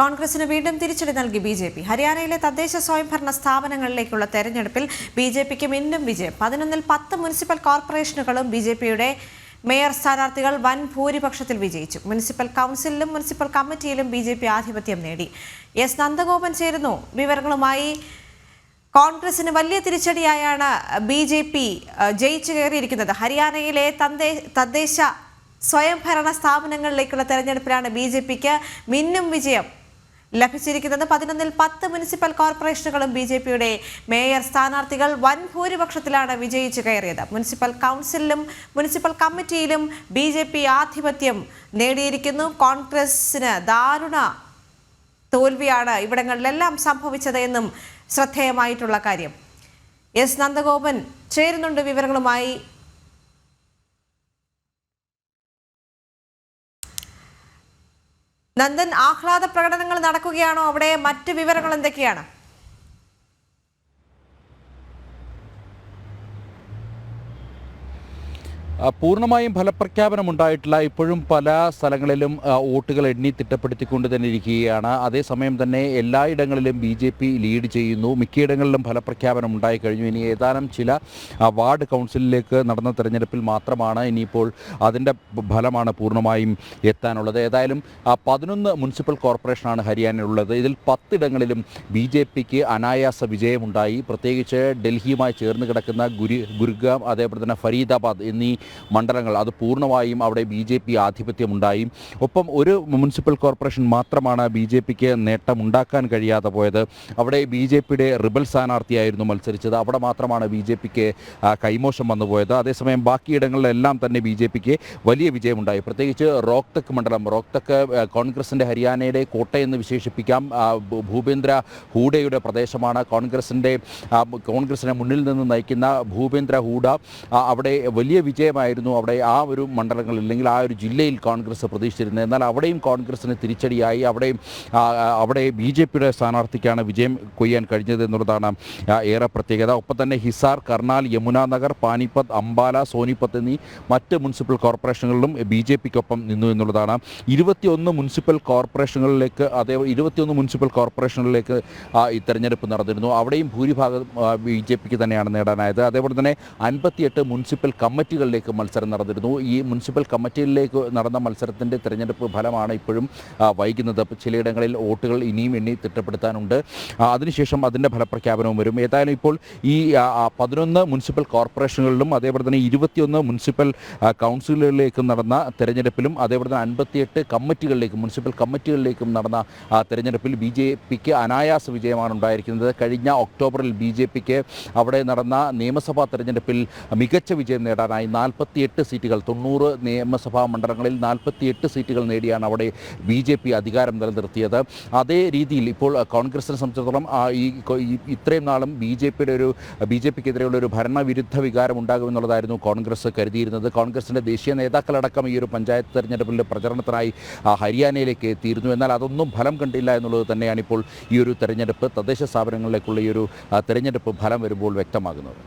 കോൺഗ്രസിന് വീണ്ടും തിരിച്ചടി നൽകി ബി ജെ പി. ഹരിയാനയിലെ തദ്ദേശ സ്വയംഭരണ സ്ഥാപനങ്ങളിലേക്കുള്ള തെരഞ്ഞെടുപ്പിൽ ബി ജെ പിക്ക് വീണ്ടും വിജയം. പതിനൊന്നിൽ പത്ത് മുനിസിപ്പൽ കോർപ്പറേഷനുകളും ബി ജെ പിയുടെ മേയർ സ്ഥാനാർത്ഥികൾ വൻ ഭൂരിപക്ഷത്തിൽ വിജയിച്ചു. മുനിസിപ്പൽ കൗൺസിലിലും മുനിസിപ്പൽ കമ്മിറ്റിയിലും ബി ജെ പി ആധിപത്യം നേടി. എസ് നന്ദഗോപൻ ചേരുന്നു. വിവരങ്ങളുമായി കോൺഗ്രസിന് വലിയ തിരിച്ചടിയായാണ് ബി ജെ പി ജയിച്ചു കയറിയിരിക്കുന്നത്. ഹരിയാനയിലെ തദ്ദേശ സ്വയംഭരണ സ്ഥാപനങ്ങളിലേക്കുള്ള തെരഞ്ഞെടുപ്പിലാണ് ബി ജെ പിക്ക് മിന്നും വിജയം. ലഭിച്ചിരിക്കുന്നത് പതിനൊന്നിൽ പത്ത് മുനിസിപ്പൽ കോർപ്പറേഷനുകളും ബി ജെ പിയുടെ മേയർ സ്ഥാനാർത്ഥികൾ വൻ ഭൂരിപക്ഷത്തിലാണ് വിജയിച്ചു കയറിയത്. മുനിസിപ്പൽ കൗൺസിലിലും മുനിസിപ്പൽ കമ്മിറ്റിയിലും ബി ജെ പി ആധിപത്യം നേടിയിരിക്കുന്നു. കോൺഗ്രസിന് ദാരുണ തോൽവിയാണ് ഇവിടങ്ങളിലെല്ലാം സംഭവിച്ചത് എന്നും ശ്രദ്ധേയമായിട്ടുള്ള കാര്യം. എസ്. നന്ദഗോപൻ ചേരുന്നുണ്ട് വിവരങ്ങളുമായി. നന്ദൻ ആഹ്ലാദ പ്രകടനങ്ങൾ നടക്കുകയാണോ? അവിടെ മറ്റ് വിവരങ്ങൾ എന്തൊക്കെയാണ്? പൂർണമായും ഫലപ്രഖ്യാപനം ഉണ്ടായിട്ടില്ല. ഇപ്പോഴും പല സ്ഥലങ്ങളിലും വോട്ടുകൾ എണ്ണി തിട്ടപ്പെടുത്തിക്കൊണ്ട് തന്നെ ഇരിക്കുകയാണ്. അതേസമയം തന്നെ എല്ലായിടങ്ങളിലും ബി ജെ പി ലീഡ് ചെയ്യുന്നു. മിക്കയിടങ്ങളിലും ഫലപ്രഖ്യാപനം ഉണ്ടായിക്കഴിഞ്ഞു ഇനി ഏതാനും ചില വാർഡ് കൗൺസിലിലേക്ക് നടന്ന തെരഞ്ഞെടുപ്പിൽ മാത്രമാണ് ഇനിയിപ്പോൾ അതിന്റെ ഫലമാണ് പൂർണമായും എത്താനുള്ളത്. ഏതായാലും പതിനൊന്ന് മുനിസിപ്പൽ കോർപ്പറേഷനാണ് ഹരിയാനയിലുള്ളത്. ഇതിൽ പത്തിടങ്ങളിലും ബി ജെ പിക്ക് അനായാസ വിജയമുണ്ടായി. പ്രത്യേകിച്ച് ഡൽഹിയുമായി ചേർന്ന് കിടക്കുന്ന ഗുരു ഗുരുഗ്രാം അതേപോലെ തന്നെ ഫരീദാബാദ് എന്നീ മണ്ഡലങ്ങൾ. അത് പൂർണമായും അവിടെ ബി ജെ പി ആധിപത്യമുണ്ടായി. ഒപ്പം ഒരു മുനിസിപ്പൽ കോർപ്പറേഷൻ മാത്രമാണ് ബി ജെ പിക്ക് നേട്ടമുണ്ടാക്കാൻ കഴിയാതെ പോയത്. അവിടെ ബി ജെ പിയുടെ റിബൽ സ്ഥാനാർത്ഥിയായിരുന്നു മത്സരിച്ചത്. അവിടെ മാത്രമാണ് ബി ജെ പിക്ക് കൈമോശം വന്നു പോയത്. അതേസമയം ബാക്കിയിടങ്ങളിലെല്ലാം തന്നെ ബി ജെ പിക്ക് വലിയ വിജയമുണ്ടായി. പ്രത്യേകിച്ച് റോക്തക് മണ്ഡലം റോക്തക് കോൺഗ്രസിന്റെ ഹരിയാനയുടെ കോട്ടയെന്ന് വിശേഷിപ്പിക്കാം. ഭൂപേന്ദ്ര ഹൂഡയുടെ പ്രദേശമാണ്. കോൺഗ്രസിന്റെ കോൺഗ്രസിനെ മുന്നിൽ നിന്ന് നയിക്കുന്ന ഭൂപേന്ദ്ര ഹൂഡ അവിടെ വലിയ വിജയമായിരുന്നു അവിടെ ആ ഒരു മണ്ഡലങ്ങളിൽ അല്ലെങ്കിൽ ആ ഒരു ജില്ലയിൽ കോൺഗ്രസ് പ്രതീക്ഷിച്ചിരുന്നത് എന്നാൽ അവിടെയും കോൺഗ്രസിന് തിരിച്ചടിയായി. അവിടെയും അവിടെ ബി ജെ പിയുടെ സ്ഥാനാർത്ഥിക്കാണ് വിജയം കൊയ്യാൻ കഴിഞ്ഞത് എന്നുള്ളതാണ് ഏറെ പ്രത്യേകത. ഒപ്പം തന്നെ ഹിസാർ കർണാൽ യമുന നഗർ പാനിപ്പത്ത് അംബാല സോനിപ്പത്ത് എന്നീ മറ്റ് മുനിസിപ്പൽ കോർപ്പറേഷനുകളിലും ബി ജെ പിക്കൊപ്പം നിന്നു എന്നുള്ളതാണ്. ഇരുപത്തിയൊന്ന് മുനിസിപ്പൽ കോർപ്പറേഷനുകളിലേക്ക് അതേ ഇരുപത്തിയൊന്ന് മുനിസിപ്പൽ കോർപ്പറേഷനുകളിലേക്ക് ഈ തെരഞ്ഞെടുപ്പ് നടന്നിരുന്നു. അവിടെയും ഭൂരിഭാഗം ബി ജെ പിക്ക് തന്നെയാണ് നേടാനായത്. അതേപോലെ തന്നെ അൻപത്തിയെട്ട് മുനിസിപ്പൽ കമ്മിറ്റികളിലേക്ക് മത്സരം നടന്നിരുന്നു. ഈ മുനിസിപ്പൽ കമ്മിറ്റിയിലേക്ക് നടന്ന മത്സരത്തിന്റെ തിരഞ്ഞെടുപ്പ് ഫലമാണ് ഇപ്പോഴും വൈകുന്നത്. ചിലയിടങ്ങളിൽ വോട്ടുകൾ ഇനിയും എണ്ണി തിട്ടപ്പെടുത്താനുണ്ട്. അതിനുശേഷം അതിന്റെ ഫലപ്രഖ്യാപനവും വരും. ഏതായാലും ഇപ്പോൾ ഈ പതിനൊന്ന് മുനിസിപ്പൽ കോർപ്പറേഷനുകളിലും അതേപോലെ തന്നെ ഇരുപത്തിയൊന്ന് മുനിസിപ്പൽ കൗൺസിലുകളിലേക്കും നടന്ന തെരഞ്ഞെടുപ്പിലും അതേപോലെ തന്നെ അൻപത്തിയെട്ട് കമ്മിറ്റികളിലേക്കും മുനിസിപ്പൽ കമ്മിറ്റികളിലേക്കും നടന്ന തിരഞ്ഞെടുപ്പിൽ ബി ജെ പിക്ക് അനായാസ വിജയമാണ് ഉണ്ടായിരിക്കുന്നത്. കഴിഞ്ഞ ഒക്ടോബറിൽ ബി ജെ പിക്ക് അവിടെ നടന്ന നിയമസഭാ തെരഞ്ഞെടുപ്പിൽ മികച്ച വിജയം നേടാനായി നാൽപ്പത്തിയെട്ട് സീറ്റുകൾ തൊണ്ണൂറ് നിയമസഭാ മണ്ഡലങ്ങളിൽ നാൽപ്പത്തിയെട്ട് സീറ്റുകൾ നേടിയാണ് അവിടെ ബി ജെ പി അധികാരം നിലനിർത്തിയത്. അതേ രീതിയിൽ ഇപ്പോൾ കോൺഗ്രസിനെ സംബന്ധിച്ചിടത്തോളം ഈ ഇത്രയും നാളും ബി ജെ പിയുടെ ഒരു ബി ജെ പിക്കെതിരെയുള്ള ഒരു ഭരണവിരുദ്ധ വികാരം ഉണ്ടാകുമെന്നുള്ളതായിരുന്നു കോൺഗ്രസ് കരുതിയിരുന്നത്. കോൺഗ്രസിന്റെ ദേശീയ നേതാക്കളടക്കം ഈ ഒരു പഞ്ചായത്ത് തെരഞ്ഞെടുപ്പിന്റെ പ്രചരണത്തിനായി ഹരിയാനയിലേക്ക് എത്തിയിരുന്നു. എന്നാൽ അതൊന്നും ഫലം കണ്ടില്ല എന്നുള്ളത് തന്നെയാണ് ഇപ്പോൾ ഈ ഒരു തെരഞ്ഞെടുപ്പ്. തദ്ദേശ സ്ഥാപനങ്ങളിലേക്കുള്ള ഈ ഒരു തെരഞ്ഞെടുപ്പ് ഫലം വരുമ്പോൾ വ്യക്തമാകുന്നത്.